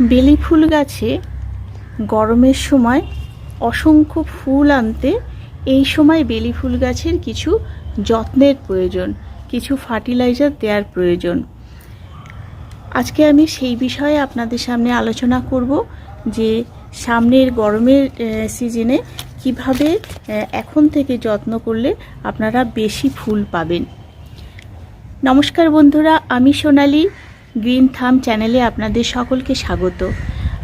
বেলি ফুল গাছে গরমের সময় অসংখ্য ফুল আনতে এই সময় বেলি ফুল গাছের কিছু যত্নের প্রয়োজন, কিছু ফার্টিলাইজার দেওয়ার প্রয়োজন। আজকে আমি সেই বিষয়ে আপনাদের সামনে আলোচনা করব যে সামনের গরমের সিজনে কীভাবে এখন থেকে যত্ন করলে আপনারা বেশি ফুল পাবেন। নমস্কার বন্ধুরা, আমি সোনালি। গ্রিন থাম চ্যানেলে আপনাদের সকলকে স্বাগত।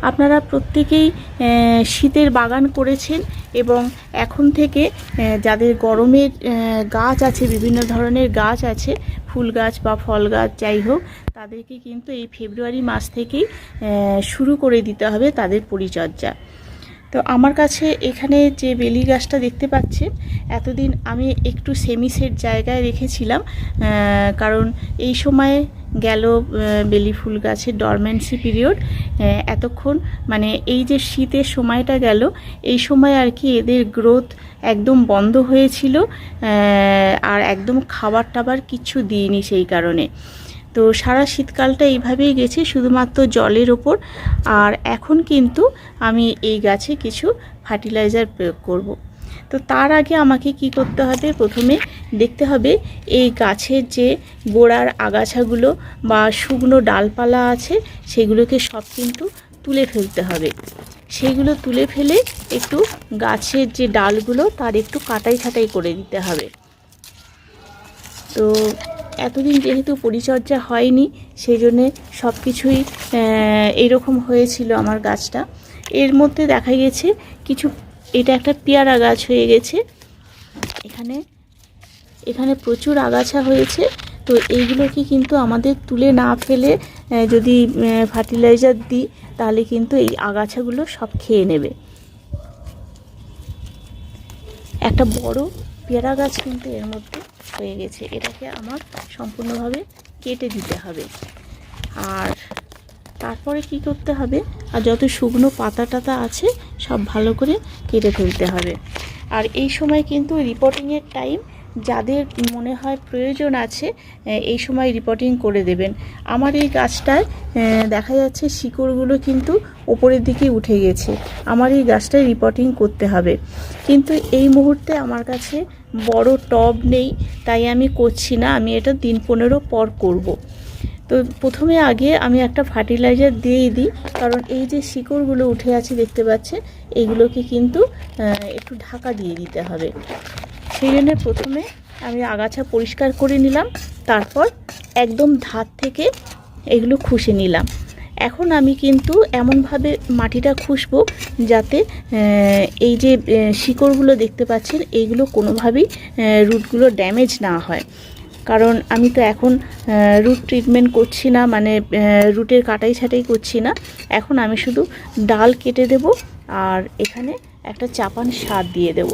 আপনারা প্রত্যেকেই শীতের বাগান করেছেন এবং এখন থেকে যাদের গরমের গাছ আছে, বিভিন্ন ধরনের গাছ আছে, ফুল গাছ বা ফল গাছ যাই হোক, তাদেরকে কিন্তু এই ফেব্রুয়ারি মাস থেকেই শুরু করে দিতে হবে তাদের পরিচর্যা। তো আমার কাছে এখানে যে বেলি গাছটা দেখতে পাচ্ছেন, এতদিন আমি একটু সেমি সেট জায়গায় রেখেছিলাম কারণ এই সময়ে গেল বেলি ফুল গাছের ডরমেন্সি পিরিয়ড এতক্ষণ মানে এই যে শীতের সময়টা গেল, এই সময় আর কি এদের গ্রোথ একদম বন্ধ হয়েছিল আর একদম খাবার টাবার কিচ্ছু দিইনি সেই কারণে তো সারা শীতকালটা এইভাবেই গেছে, শুধুমাত্র জলের ওপর, আর এখন কিন্তু আমি এই গাছে কিছু ফার্টিলাইজার প্রয়োগ করব। তো তার আগে আমাকে কি করতে হবে? প্রথমে দেখতে হবে এই গাছের যে গোড়ার আগাছাগুলো বা শুকনো ডালপালা আছে, সেগুলোকে সব কিন্তু তুলে ফেলতে হবে। সেইগুলো তুলে ফেলে একটু গাছের যে ডালগুলো, তার একটু কাটাই ছাটাই করে দিতে হবে। তো এতদিন যেহেতু পরিচর্যা হয়নি সেই জন্যে সব কিছুই এইরকম হয়েছিল আমার গাছটা। এর মধ্যে দেখা গেছে কিছু এটা একটা পেয়ারা গাছ হয়ে গেছে। এখানে এখানে প্রচুর আগাছা হয়েছে। তো এইগুলোকে কিন্তু আমাদের তুলে না ফেলে যদি ফার্টিলাইজার দিই, তাহলে কিন্তু এই আগাছাগুলো সব খেয়ে নেবে। একটা বড় পেয়ারা গাছ কিন্তু এর মধ্যে হয়ে গেছে। এটাকে আমার সম্পূর্ণভাবে কেটে দিতে হবে। আর তারপরে কি করতে হবে? আর যত শুকনো পাতা টাতা আছে সব ভালো করে কেটে ফেলতে হবে। আর এই সময় কিন্তু রিপোর্টিংয়ের টাইম যাদের মনে হয় প্রয়োজন আছে এই সময় রিপোর্টিং করে দেবেন। আমার এই গাছটায় দেখা যাচ্ছে শিকড়গুলো কিন্তু ওপরের দিকে উঠে গেছে। আমার এই গাছটায় রিপোর্টিং করতে হবে। কিন্তু এই মুহূর্তে আমার কাছে বড় টব নেই, তাই আমি করছি না। আমি এটা দিন পনেরো পর করব। তো প্রথমে আগে আমি একটা ফার্টিলাইজার দিয়েই দিই, কারণ এই যে শিকড়গুলো উঠে আছে দেখতে পাচ্ছেন এইগুলোকে কিন্তু একটু ঢাকা দিয়ে দিতে হবে। সেই জন্য প্রথমে আমি আগাছা পরিষ্কার করে নিলাম, তারপর একদম ধার থেকে এগুলো খুশে নিলাম। এখন আমি কিন্তু এমনভাবে মাটিটা খুশবো যাতে এই যে শিকড়গুলো দেখতে পাচ্ছেন, এইগুলো কোনোভাবেই রুটগুলো ড্যামেজ না হয়। কারণ আমি তো এখন রুট ট্রিটমেন্ট করছি না মানে রুটের কাটাই ছাটাই করছি না। এখন আমি শুধু ডাল কেটে দেব আর এখানে একটা চাপান সার দিয়ে দেব।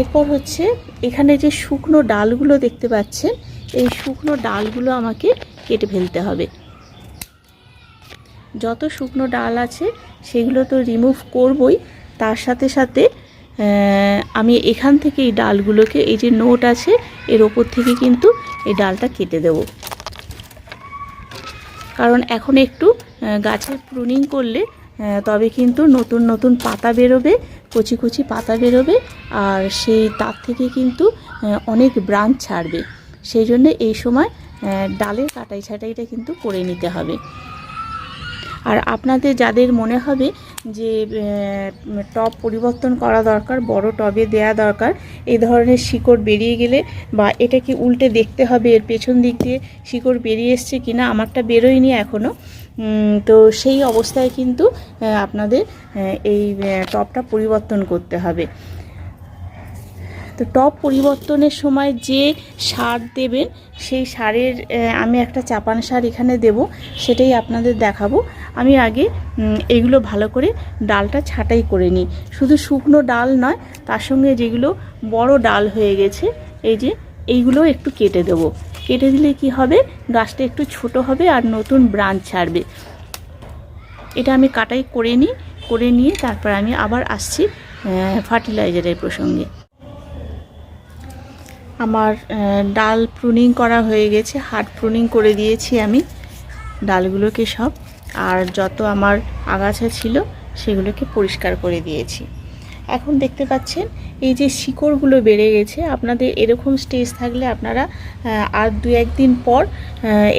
এরপর হচ্ছে এখানে যে শুকনো ডালগুলো দেখতে পাচ্ছেন, এই শুকনো ডালগুলো আমাকে কেটে ফেলতে হবে। যত শুকনো ডাল আছে, সেগুলো তো রিমুভ করবই, তার সাথে সাথে আমি এখান থেকে এই ডালগুলোকে, এই যে নোট আছে, এর ওপর থেকে কিন্তু এই ডালটা কেটে দেব। কারণ এখন একটু গাছের প্রুনিং করলে তবে কিন্তু নতুন নতুন পাতা বেরোবে, কচি কচি পাতা বেরোবে, আর সেই তার থেকে কিন্তু অনেক ব্রাঞ্চ ছাড়বে। সেই জন্য এই সময় ডালের কাটাই ছাটাইটা কিন্তু করে নিতে হবে। আর আপনাদের, যাদের মনে হবে যে টপ টব পরিবর্তন করা দরকার, বড় টবে দেয়া দরকার, এই ধরনের শিকড় বেরিয়ে গেলে বা এটাকে উল্টে দেখতে হবে এর পেছন দিক দিয়ে শিকড় বেরিয়ে এসছে কিনা, আমারটা বেরোয়নি এখনও তো সেই অবস্থায় কিন্তু আপনাদের এই টপটা টবটা পরিবর্তন করতে হবে। তো টব পরিবর্তনের সময় যে সার দেবেন, সেই সারের আমি একটা চাপান সার এখানে দেব, সেটাই আপনাদের দেখাবো। আমি আগে এগুলো ভালো করে ডালটা ছাঁটাই করে নিই। শুধু শুকনো ডাল নয়, তার সঙ্গে যেগুলো বড় ডাল হয়ে গেছে, এই যে, এইগুলো একটু কেটে দেবো। কেটে দিলে কি হবে? গাছটা একটু ছোট হবে আর নতুন ব্রাঞ্চ ছাড়বে। এটা আমি কাটাই করে নিই, করে নিয়ে তারপর আমি আবার আসছি ফার্টিলাইজারের প্রসঙ্গে। আমার ডাল প্রুনিং করা হয়ে গেছে হার্ড প্রুনিং করে দিয়েছি আমি, ডালগুলোকে সব। আর যত আমার আগাছা ছিল, সেগুলোকে পরিষ্কার করে দিয়েছি। এখন দেখতে পাচ্ছেন, এই যে শিকড়গুলো বেড়ে গেছে, আপনাদের এরকম স্টেজ থাকলে আপনারা আর দু একদিন পর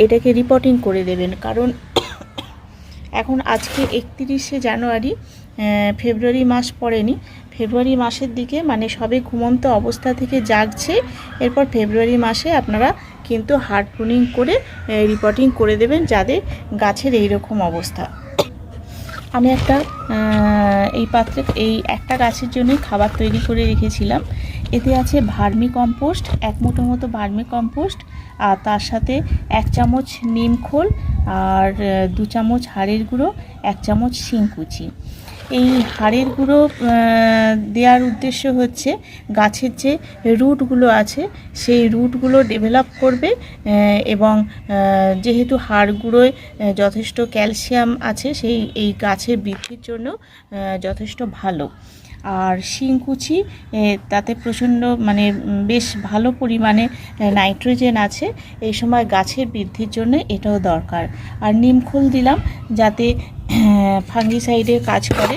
এটাকে রিপোর্টিং করে দেবেন। কারণ এখন আজকে একত্রিশে জানুয়ারি ফেব্রুয়ারি মাস পড়েনি ফেব্রুয়ারি মাসের দিকে মানে সবে ঘুমন্ত অবস্থা থেকে জাগছে, এরপর ফেব্রুয়ারি মাসে আপনারা কিন্তু হার্ড প্রুনিং করে রিপোর্টিং করে দেবেন যাদের গাছের এই রকম অবস্থা। আমি একটা এই পাত্রে, এই একটা গাছের জন্যই খাবার তৈরি করে রেখেছিলাম। এতে আছে ভার্মি কম্পোস্ট, এক মুঠো মতো ভার্মি কম্পোস্ট, আর তার সাথে এক চামচ নিম খোল, আর দু চামচ হাড়ের গুঁড়ো, এক চামচ শিংকুচি এই হাড়ের গুঁড়ো দেওয়ার উদ্দেশ্য হচ্ছে গাছের যে রুটগুলো আছে, সেই রুটগুলো ডেভেলপ করবে এবং যেহেতু হাড় গুঁড়োয় যথেষ্ট ক্যালসিয়াম আছে, সেই, এই গাছের বৃদ্ধির জন্য যথেষ্ট ভালো। আর শিংকুচি তাতে প্রচণ্ড মানে বেশ ভালো পরিমাণে নাইট্রোজেন আছে। এই সময় গাছের বৃদ্ধির জন্য এটাও দরকার। আর নিমখোল দিলাম যাতে ফাঙ্গিসাইডের কাজ করে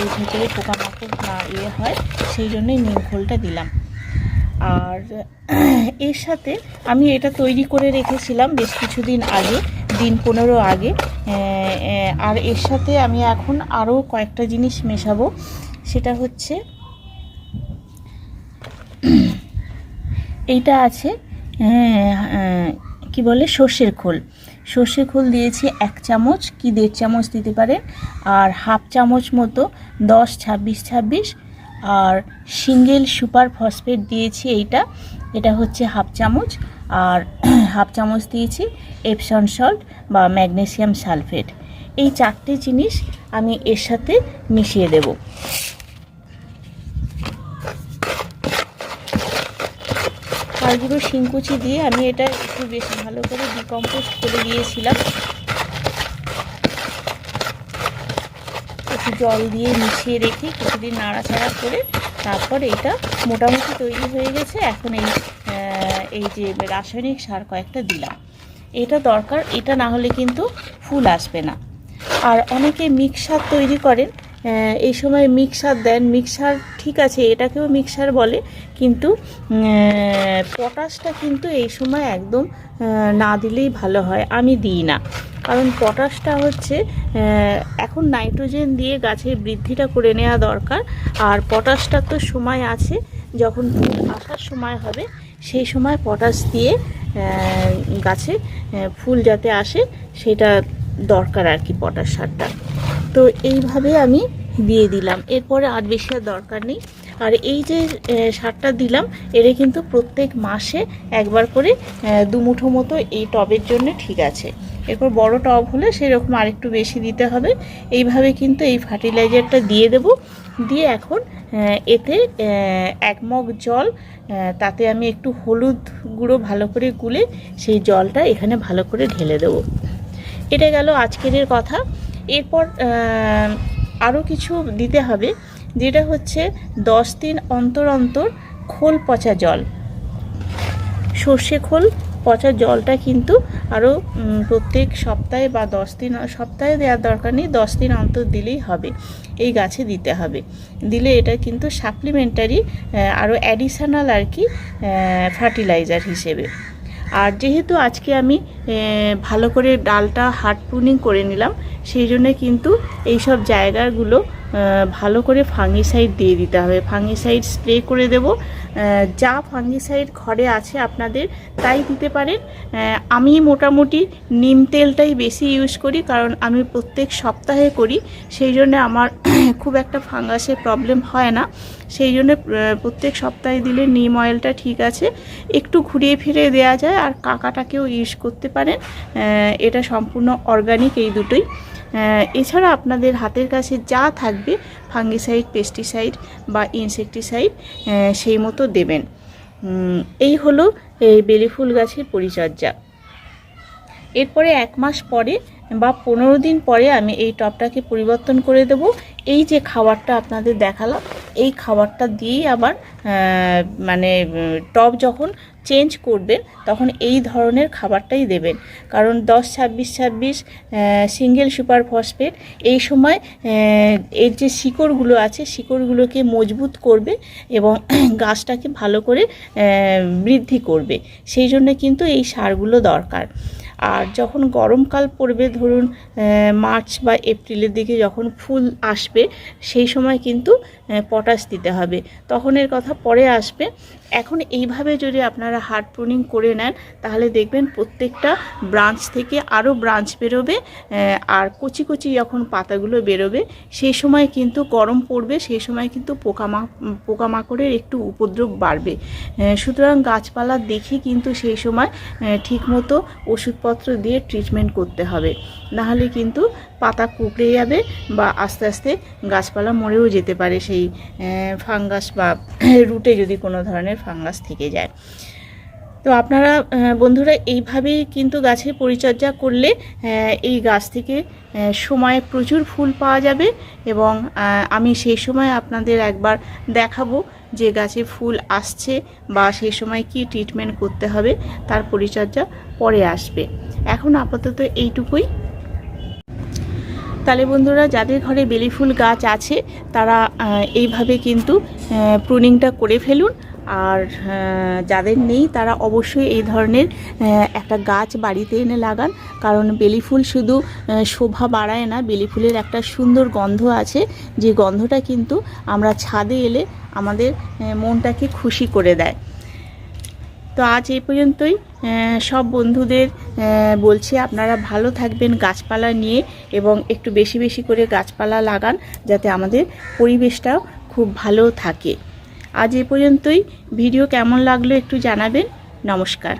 এর ভেতরে পোকামাকড় না ইয়ে হয়, সেই জন্যই নিমখোলটা দিলাম। আর এর সাথে আমি এটা তৈরি করে রেখেছিলাম বেশ কিছুদিন আগে, দিন পনেরো আগে। আর এর সাথে আমি এখন আরও কয়েকটা জিনিস মেশাবো। সেটা হচ্ছে এইটা আছে আহ, কি বলে সর্ষের খোল। সর্ষের খোল দিয়েছি এক চামচ কি দেড় চামচ দিতে পারেন আর হাফ চামচ মতো দশ ছাব্বিশ ছাব্বিশ আর সিঙ্গেল সুপার ফসফেট দিয়েছি এইটা এটা হচ্ছে হাফ চামচ আর হাফ চামচ দিয়েছি এপসন সল্ট বা ম্যাগনেসিয়াম সালফেট এই চারটে জিনিস আমি এর সাথে মিশিয়ে দেবো। খালগুলো শিংকুচি দিয়ে আমি এটা একটু বেশ ভালো করে ডিকম্পোস্ট করে দিয়েছিলাম। একটু জল দিয়ে মিশিয়ে রেখে কিছুদিন নাড়াচাড়া করে তারপর এটা মোটামুটি তৈরি হয়ে গেছে। এখন এই এই যে রাসায়নিক সার কয়েকটা দিলাম। এটা দরকার, এটা না হলে কিন্তু ফুল আসবে না। আর অনেকে মিক্সার তৈরি করেন এই সময় মিক্সার দেন। মিক্সার ঠিক আছে, এটাকেও মিক্সার বলে, কিন্তু পটাশটা কিন্তু এই সময় একদম না দিলেই ভালো হয়। আমি দিই না। কারণ পটাশটা হচ্ছে এখন নাইট্রোজেন দিয়ে গাছের বৃদ্ধিটা করে নেওয়া দরকার। আর পটাশটার তো সময় আছে, যখন ফুল আসার সময় হবে, সেই সময় পটাশ দিয়ে গাছে ফুল যাতে আসে, সেটা দরকার আর কি পটাশ সারটা। তো এইভাবে আমি দিয়ে দিলাম। এরপরে আর বেশি আর দরকার নেই। আর এই যে সারটা দিলাম এর কিন্তু প্রত্যেক মাসে একবার করে আহ, দু মুঠো মতো এই টবের জন্য ঠিক আছে। এরপর বড় টব হলে সেরকম আরেকটু বেশি দিতে হবে। এইভাবে কিন্তু এই ফার্টিলাইজারটা দিয়ে দেব। দিয়ে এখন এতে এক মগ জল তাতে আমি একটু হলুদ গুঁড়ো ভালো করে গুলে সেই জলটা এখানে ভালো করে ঢেলে দেবো। এটা গেল আজকের কথা। এরপর আরও কিছু দিতে হবে, যেটা হচ্ছে দশ দিন অন্তর অন্তর খোল পচা জল। সর্ষে খোল পচা জলটা কিন্তু আরও প্রত্যেক সপ্তাহে বা দশ দিন, সপ্তাহে দেওয়ার দরকার নেই, দশ দিন অন্তর দিলেই হবে, এই গাছে দিতে হবে। দিলে এটা কিন্তু সাপ্লিমেন্টারি আরও অ্যাডিশনাল আর কি ফার্টিলাইজার হিসেবে। আর যেহেতু আজকে আমি ভালো করে ডালটা হার্ড পুনিং করে নিলাম, সেই জন্যে কিন্তু এইসব জায়গাগুলো ভালো করে ফাঙ্গিসাইড দিয়ে দিতে হবে। ফাঙ্গিসাইড স্প্রে করে দেব। যা ফাঙ্গিসাইড ঘরে আছে আপনাদের, তাই দিতে পারেন। আমি মোটামুটি নিম তেলটাই বেশি ইউজ করি, কারণ আমি প্রত্যেক সপ্তাহে করি। সেই জন্য আমার খুব একটা ফাঙ্গাসের প্রবলেম হয় না। সেই জন্য প্রত্যেক সপ্তাহে দিলে নিম অয়েলটা ঠিক আছে। একটু ঘুরিয়ে ফিরিয়ে দেওয়া যায়, আর কাকাটাকেও ইউজ করতে পারেন। এটা সম্পূর্ণ অর্গানিক এই দুটোই। এছাড়া আপনাদের হাতের কাছে যা থাকবে, ফাঙ্গিসাইড, পেস্টিসাইড বা ইনসেকটিসাইড সেই মতো দেবেন। এই হলো এই বেলি ফুল গাছের পরিচর্যা। এরপরে এক মাস পরে বা পনেরো দিন পরে আমি এই টবটাকে পরিবর্তন করে দেব। এই যে খাবারটা আপনাদের দেখালাম, এই খাবারটা দিয়েই আবার মানে টব যখন চেঞ্জ করবেন, তখন এই ধরনের খাবারটাই দেবেন। কারণ দশ, ছাব্বিশ ছাব্বিশ সিঙ্গেল সুপার ফসফেট এই সময় এর যে শিকড়গুলো আছে, শিকড়গুলোকে মজবুত করবে এবং গাছটাকে ভালো করে বৃদ্ধি করবে। সেই জন্য কিন্তু এই সারগুলো দরকার। আর যখন গরমকাল পড়বে, ধরুন মার্চ বা এপ্রিলের দিকে যখন ফুল আসবে, সেই সময় কিন্তু পটাশ দিতে হবে। তখন এর কথা পরে আসবে। এখন এইভাবে যদি আপনারা হার্ড প্রুনিং করে নেন, তাহলে দেখবেন প্রত্যেকটা ব্রাঞ্চ থেকে আরও ব্রাঞ্চ বেরোবে আর কচি কচি যখন পাতাগুলো বেরোবে সেই সময় কিন্তু গরম পড়বে সেই সময় কিন্তু পোকামা, পোকামাকড়ের একটু উপদ্রব বাড়বে। সুতরাং গাছপালা দেখে কিন্তু সেই সময় ঠিকমতো ওষুধপত্র দিয়ে ট্রিটমেন্ট করতে হবে। নাহলে কিন্তু পাতা কুকড়ে যাবে বা আস্তে আস্তে গাছপালা মরেও যেতে পারে সেই ফাঙ্গাস বা রুটে যদি কোনো ধরনের ফাঙ্গাস থেকে যায়। তো আপনারা বন্ধুরা এইভাবেই কিন্তু গাছের পরিচর্যা করলে এই গাছ থেকে সময়ে প্রচুর ফুল পাওয়া যাবে এবং আমি সেই সময় আপনাদের একবার দেখাবো যে গাছে ফুল আসছে বা সেই সময় কি ট্রিটমেন্ট করতে হবে, তার পরিচর্যা পরে আসবে। এখন আপাতত এইটুকুই। তাহলে বন্ধুরা, যাদের ঘরে বেলি ফুল গাছ আছে, তারা এইভাবে কিন্তু প্রুনিংটা করে ফেলুন। আর যাদের নেই, তারা অবশ্যই এই ধরনের একটা গাছ বাড়িতে এনে লাগান। কারণ বেলি ফুল শুধু শোভা বাড়ায় না, বেলি ফুলের একটা সুন্দর গন্ধ আছে। যে গন্ধটা কিন্তু আমরা ছাদে এলে আমাদের মনটাকে খুশি করে দেয়। তো আজ এই পর্যন্তই। সব বন্ধুদের বলছি আপনারা ভালো থাকবেন গাছপালা নিয়ে এবং একটু বেশি বেশি করে গাছপালা লাগান যাতে আমাদের পরিবেশটাও খুব ভালো থাকে। আজ এ পর্যন্তই। ভিডিও কেমন লাগল একটু জানাবেন। নমস্কার।